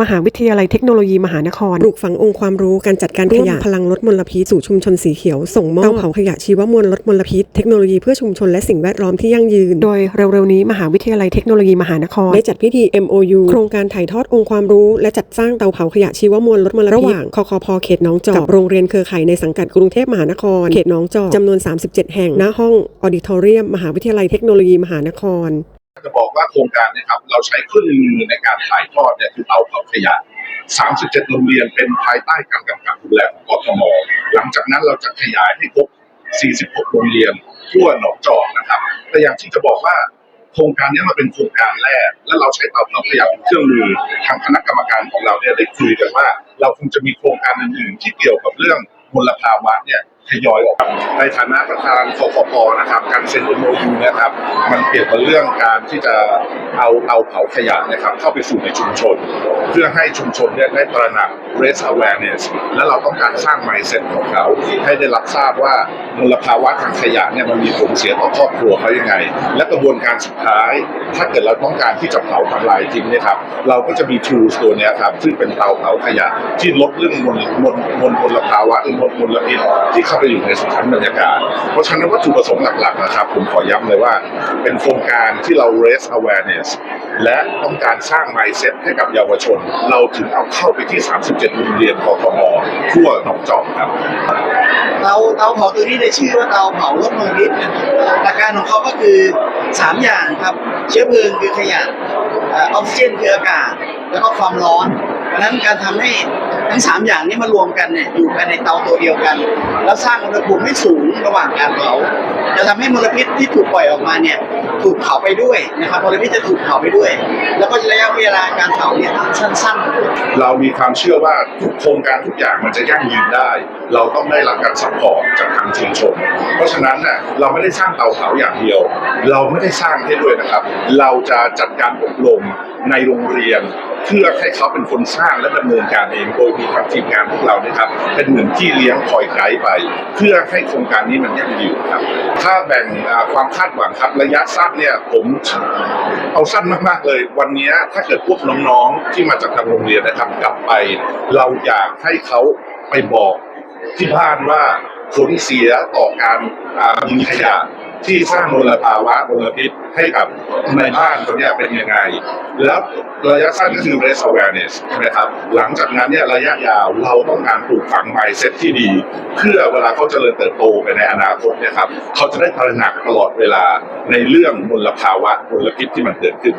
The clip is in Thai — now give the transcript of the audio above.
มหาวิทยาลัยเทคโนโลยีมหานครปลูกฝังองค์ความรู้การจัดการขยะพลังลดมลพิษสู่ชุมชนสีเขียว ส่งมอบเตาเผาขยะชีวมวลลดมลพิษเทคโนโลยีเพื่อชุมชนและสิ่งแวดล้อมที่ยั่งยืน โดยเร็วๆนี้มหาวิทยาลัยเทคโนโลยีมหานครได้จัดพิธี MOU โครงการถ่ายทอดองค์ความรู้ และจัดสร้างเตาเผาขยะชีวมวลลดมลพิษระหว่างคคพเขตหน้องจอกกับโรงเรียนเครือข่ายในสังกัดกรุงเทพมหานคร เขตหน้องจอกจำนวน 37 แห่งณห้องออดิทอเรียม มหาวิทยาลัยเทคโนโลยีมหานคร จะบอกว่าโครงการนะครับเราใช้เครื่องมือในการถ่ายทอดเนี่ยคือเตาเผาขยะ 37 โรงเรียนเป็นภายใต้การกำกับดูแลของกทม หลังจากนั้นเราจะขยายให้ครบ 46 โรงเรียนทั่วหนองจอกนะครับ แต่อย่างที่จะบอกว่าโครงการนี้มันเป็นโครงการแรก และเราใช้เตาเผาขยะเป็นเครื่องมือทางคณะกรรมการของเราเนี่ยได้คุยกันว่า เราคงจะมีโครงการอื่นๆที่เกี่ยวกับเรื่องมลภาวะเนี่ย ทยอยออกในฐานะประธานคคพนะครับ การเซ็น MOU นะครับ มันเกี่ยวกับเรื่องการที่จะเอาเอาเผาขยะนะครับ เข้าไปสู่ในชุมชน เพื่อให้ชุมชนเนี่ยได้ตระหนัก raise awareness และเราต้องการสร้าง mindset ของเขา ให้ได้รับทราบว่ามลภาวะทางขยะเนี่ยมันมีผลเสียต่อครอบครัวเขายังไง และกระบวนการสุดท้าย ถ้าเกิดเราต้องการที่จะเผาทำลายทิ้งเนี่ยครับเราก็จะมี tools ตัวนี้ครับซึ่งเป็นเตาเผาขยะที่ลดเรื่องมลมลมลมลภาวะหรือมลมลพิษที่เข้าไปอยู่ในชั้นบรรยากาศ เพราะฉะนั้นวัตถุประสงค์หลักๆนะครับ ผมขอย้ำเลยว่าเป็นโครงการที่เรา raise awareness และต้องการสร้าง mindset ให้กับเยาวชน เราถึงเอาเข้าไปที่ 37โรงเรียนกทมทั่วหนองจอกครับ เตาเตาเผาตัวนี้ได้ชื่อว่าเตาเผาลดมลพิษเนี่ยหลักการของเขาก็คือสามอย่างครับ เชื้อเพลิงคือขยะเออกซิเจนคืออากาศ แล้วก็ความร้อนเพราะนั้นการทำให้ทั้งสามอย่างนี้มารวมกันเนี่ยอยู่ภายในเตาตัวเดียวกัน แล้วสร้างอุณหภูมิให้สูงระหว่างการเผาจะทำให้มลพิษที่ถูกปล่อยออกมาเนี่ยถูกเผาไปด้วยนะครับมลพิษจะถูกเผาไปด้วย แล้วก็ระยะเวลาการเผาเนี่ยสั้นๆ เรามีความเชื่อว่าทุกโครงการทุกอย่างมันจะยั่งยืนได้ เราต้องได้รับการซัพพอร์ตจากทางชุมชน เพราะฉะนั้นน่ะเราไม่ได้สร้างเตาเผาอย่างเดียว เราไม่ได้สร้างให้ด้วยนะครับ เราจะจัดการอบรมในโรงเรียน เพื่อให้เขาเป็นคนสร้างและดำเนินการเอง โดยมีทางทีมงานพวกเรานี่ครับ เป็นเหมือนที่เลี้ยงคอยไกด์ไป เพื่อให้โครงการนี้มันยั่งยืนครับ ถ้าแบ่งความคาดหวังครับระยะสั้นเนี่ยผมเอาสั้นมากๆเลย วันนี้ถ้าเกิดพวกน้องๆที่มาจากทางโรงเรียนนะครับกลับไป เราอยากให้เขาไปบอกที่บ้านว่าผลเสียต่อการมีขยะ ที่สร้างมลภาวะมลพิษให้กับในบ้านตรงนี้เป็นยังไง แล้วระยะสั้นก็คือ raise awareness ใช่ไหมครับ หลังจากนั้นเนี่ยระยะยาวเราต้องการปลูกฝัง mindset ที่ดี เพื่อเวลาเขาเจริญเติบโตไปในอนาคตเนี่ยครับเขาจะได้ตระหนักตลอดเวลาในเรื่องมลภาวะมลพิษที่มันเกิดขึ้น